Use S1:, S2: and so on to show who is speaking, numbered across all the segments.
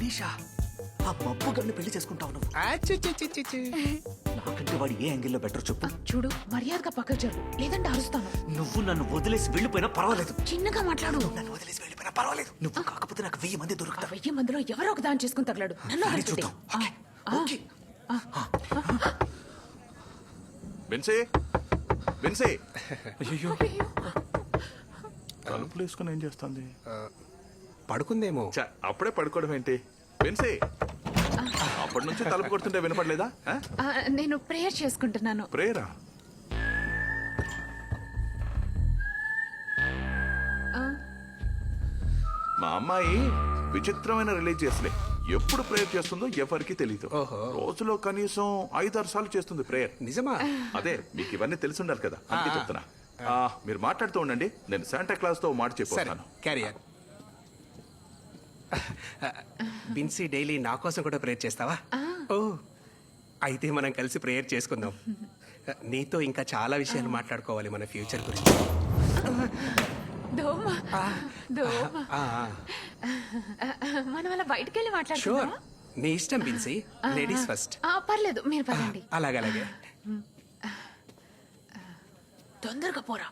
S1: మనీషా ఆ మబ్బు గడిని పెళ్ళి చేసుకుంటావు నువ్వు. నాకంటే వాడు ఏ యాంగిల్లో బెటర్ చెప్పు.
S2: చూడు మర్యాదగా పక్కకు జరుగు లేదంటే అరుస్తాను.
S1: నువ్వు నన్ను వదిలేసి వెళ్ళిపోయినా పర్వాలేదు.
S2: చిన్నగా మాట్లాడు.
S1: నన్ను వదిలేసి వెళ్ళిపోయినా పర్వాలేదు. నువ్వు కాకపోతే నాకు వెయ్యి మంది
S2: ఆ
S1: దొరుకుతారు
S2: వెయ్యి మందిలో ఎవరో ఒక దాన్ని చేసుకుని తగలడు. నన్ను.
S1: చూద్దాం.
S3: బెన్సీ. బెన్సీ.
S1: అయ్యో
S3: తలుపులు వేసుకుని ఏం చేస్తుంది?
S4: పడుకుందేమో.
S3: ఛ, అప్పుడే పడుకోవడం ఏంటి? బెన్సీ అప్పటి నుంచి తలుపు కొడుతుంటే వినపడలేదా?
S2: ఆ, నేను ప్రేయర్ చేసుకుంటున్నాను.
S3: ప్రేయరా?
S2: ఆ,
S3: మా అమ్మాయి విచిత్రమైన రిలీజియస్లే ఎప్పుడు ప్రేయర్ చేస్తుందో ఎవరికి తెలియదు
S4: ఓహో.
S3: రోజులో కనీసం ఐదారు సార్లు చేస్తుంది ప్రేయర్.
S4: నిజమా?
S3: అదే మీకు ఇవన్నీ తెలిసి ఉండాలి కదా. అందుకే చెప్తున్నా. ఆ, మీరు మాట్లాడుతూ ఉండండి. నేను శాంటా క్లాస్తో ఓ మాట
S4: సరే
S3: చెప్పొస్తాను.
S4: క్యారియర్ బిన్సీ డైలీ నా కోసం కూడా ప్రేయర్ చేస్తావా? ఓ అయితే మనం కలిసి ప్రేయర్ చేసుకుందాం. నీతో ఇంకా చాలా విషయాలు మాట్లాడుకోవాలి మన ఫ్యూచర్ గురించి.
S2: దోమ దోమ మనం అలా బయటికి వెళ్ళి
S4: షూర్
S2: మాట్లాడుకుందామా
S4: నీ ఇష్టం బిన్సీ. లేడీస్ ఫస్ట్
S2: ఆ, పర్లేదు మీరు పదండి.
S4: అలాగే అలాగే.
S2: తొందరగా పోరా.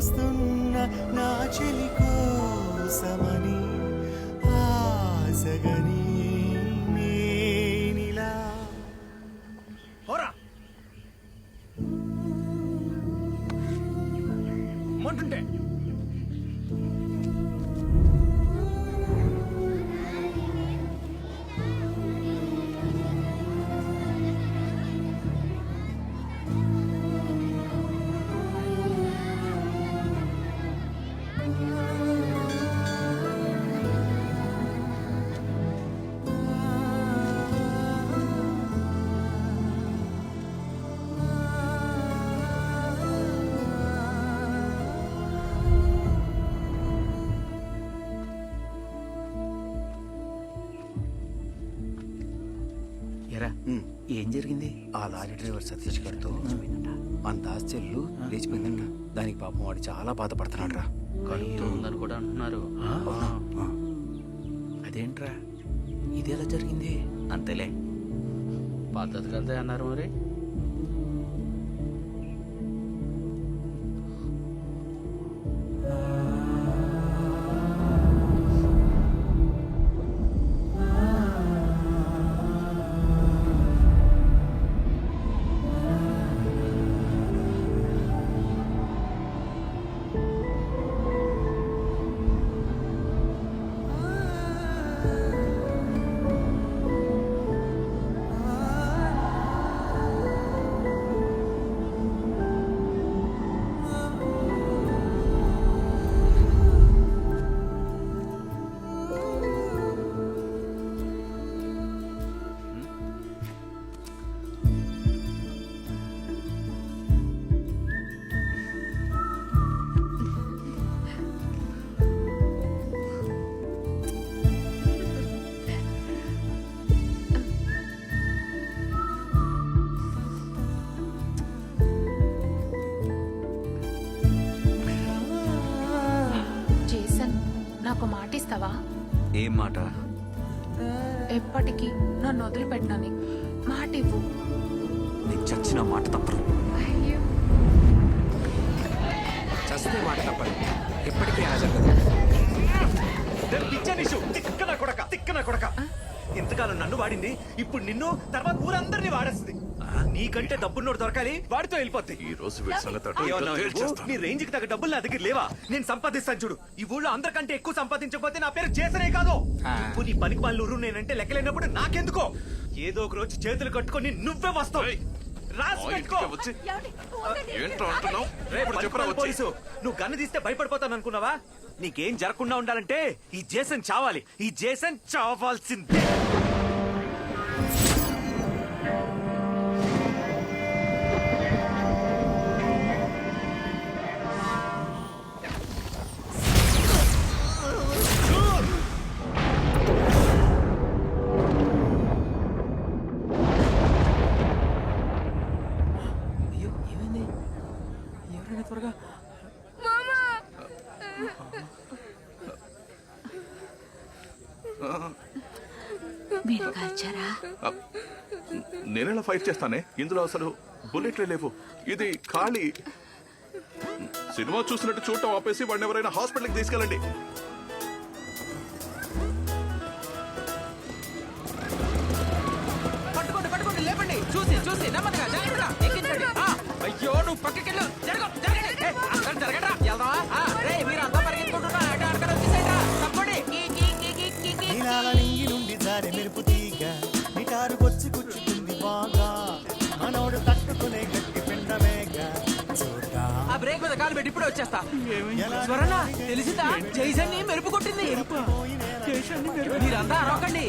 S5: చూస్తున్న నా చెలి కోసమని ఆశగని
S6: ఏం జరిగింది?
S7: ఆ లారీ డ్రైవర్ సతీష్ గారితో అంత ఆస్తిల్లు లేచిపోయిందంట. దానికి పాపం వాడు చాలా బాధపడుతున్నాడు రా
S6: కడుపుతో ఉందని కూడా అంటున్నారు. అదేంట్రా? ఇది ఎలా జరిగింది? అంతేలే. పద్ధతి కలితే అన్నారు మరి.
S1: ఏం మాట?
S2: ఎప్పటికీ నన్ను వదిలిపెట్టనని. మాట ఇవ్వు.
S1: నీకు చచ్చిన మాట తప్పరు
S2: అయ్యో.
S4: చస్తే మాట తప్పదు. ఎప్పటికీ అలా జరగదు.
S1: తిక్కన కొడక తిక్కన కొడక. ఇంతకాలం నన్ను వాడింది ఇప్పుడు నిన్ను తర్వాత ఊరందరినీ వాడేస్తుంది. నీకంటే డబ్బున్నోడు దొరకాలి వాడితో వెళ్ళిపోద్ది.
S3: ఈ రోజు వీడి సంగతి అటు ఇటు
S1: ఏమన్నావు నువ్వు?
S3: తేల్చేస్తాను.
S1: నీ రేంజ్కి తగ్గ డబ్బులు నా దగ్గర లేవా? నేను సంపాదిస్తాను చూడు. ఈ ఊళ్ళో అందరికంటే ఎక్కువ సంపాదించకపోతే నా పేరు చేసనే కాదు. ఇప్పుడు నీ పనికి వాళ్ళు ఊరు నేనంటే లెక్కలేనప్పుడు నాకెందుకో? ఏదో ఒక రోజు చేతులు కట్టుకొని నువ్వే వస్తావు.
S3: ఏయ్,
S1: రాసి
S3: మా
S1: పెట్టుకో.
S3: ఇంటికి వచ్చి. ఏంట్రా అంటున్నావు?
S1: రే,
S3: ఇప్పుడు చెప్పరా
S1: పనికిమాలిన
S3: వచ్చి.
S1: పోలీసు నువ్వు గన్ను తీస్తే భయపడిపోతాను అనుకున్నావా? నీకేం జరగకుండా ఉండాలంటే ఈ జేసన్ చావాలి. ఈ జేసన్ చావాల్సిందే.
S2: మీరు కాల్చారా?
S3: నేనేలా ఫైట్ చేస్తానే? ఇందులో అసలు బుల్లెట్లే లేవు. ఇది ఖాళీ. సినిమా చూసినట్టు చూడటం ఆపేసి వాడిని ఎవరైనా హాస్పిటల్కి తీసుకెళ్ళండి.
S8: పట్టుకోండి పట్టుకోండి లేపండి. చూసి చూసి నెమ్మదిగా జాగ్రత్తగా. మీద కాలు పెట్టి ఇప్పుడే వచ్చేస్తా. స్వరణ తెలిసిందా? జైసన్ని మెరుపు కొట్టింది. మీరంతా అరవకండి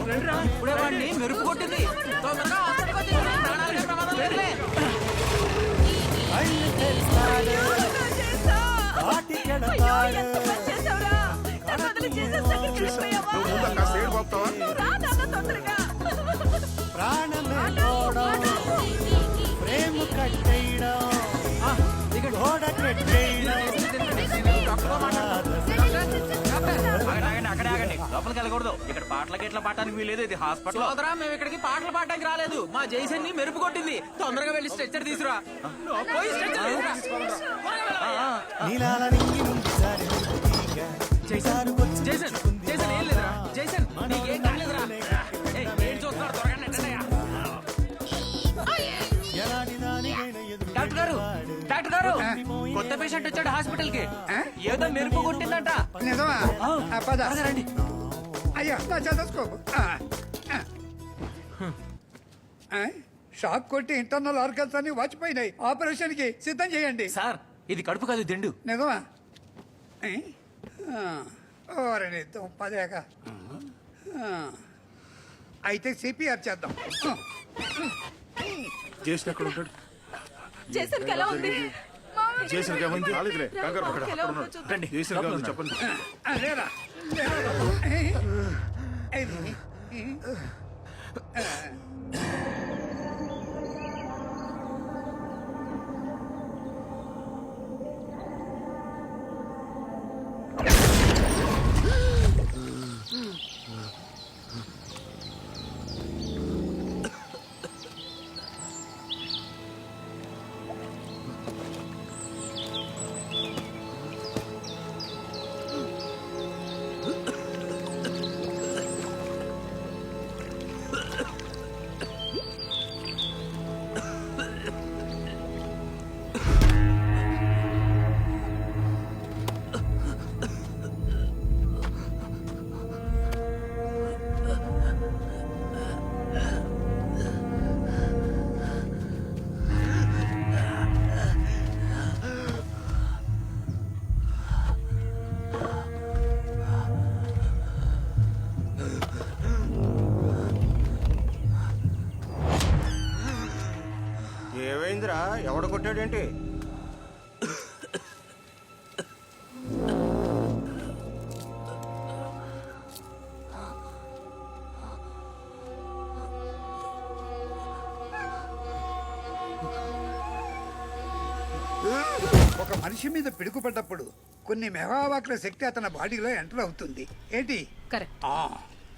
S8: ఇప్పుడే వాడిని మెరుపు కొట్టింది. తొందరగా హాస్పిటల్కి. ప్రాణాలకే ప్రమాదం లేదులే.
S6: లోపలికి వెళ్ళకూడదు. ఇక్కడ పాటల గిట్ల పాడటానికి వీలేదు ఇది హాస్పిటల్.
S8: సోదరా మేము ఇక్కడికి పాటలు పాడడానికి రాలేదు. మా జైసన్ని మెరుపు కొట్టింది. తొందరగా వెళ్ళి స్ట్రెచ్చర్ తీసురా పోయి స్ట్రెచ్చర్ తీసురా జైసన్ జైసన్ ఏం లేదురా. జైసన్ నీకేం కాలేదురా. ఏయ్, ఏం చూస్తున్నారు త్వరగా నెట్టండి.
S5: ఎలాంటి దానికైనా ఎదురు
S8: డాక్టర్ గారు డాక్టర్ గారు కొత్త పేషెంట్ వచ్చాడు హాస్పిటల్కి ఏదో మెరుపు కొట్టిందంట.
S9: నిజమా?
S8: రండి.
S9: నా చదసుకోపు షాక్ కొట్టి ఇంటర్నల్ ఆర్గన్స్ అన్ని వాచిపోయినాయి. ఆపరేషన్కి సిద్ధం చేయండి.
S8: సార్ ఇది కడుపు కాదు దిండు.
S9: నిజమా? ఓరని పదేక అయితే సిపిఆర్ చేద్దాం.
S3: చేసిన ఎక్కడ ఉంటాడు.
S2: జేసన్ ఎలా ఉంది?
S3: చేసిన ఏమైంది రాలేదులే కంగారు. రండి చేసిన కాదు చెప్పండి
S9: లేరా? ఇది.
S7: కొట్టాడేంటి?
S9: ఒక మనిషి మీద పిడుగుపడ్డప్పుడు కొన్ని మెగావాట్ల శక్తి అతని బాడీలో ఎంటర్ అవుతుంది. ఏంటి?
S2: కరెక్ట్.
S9: ఆ.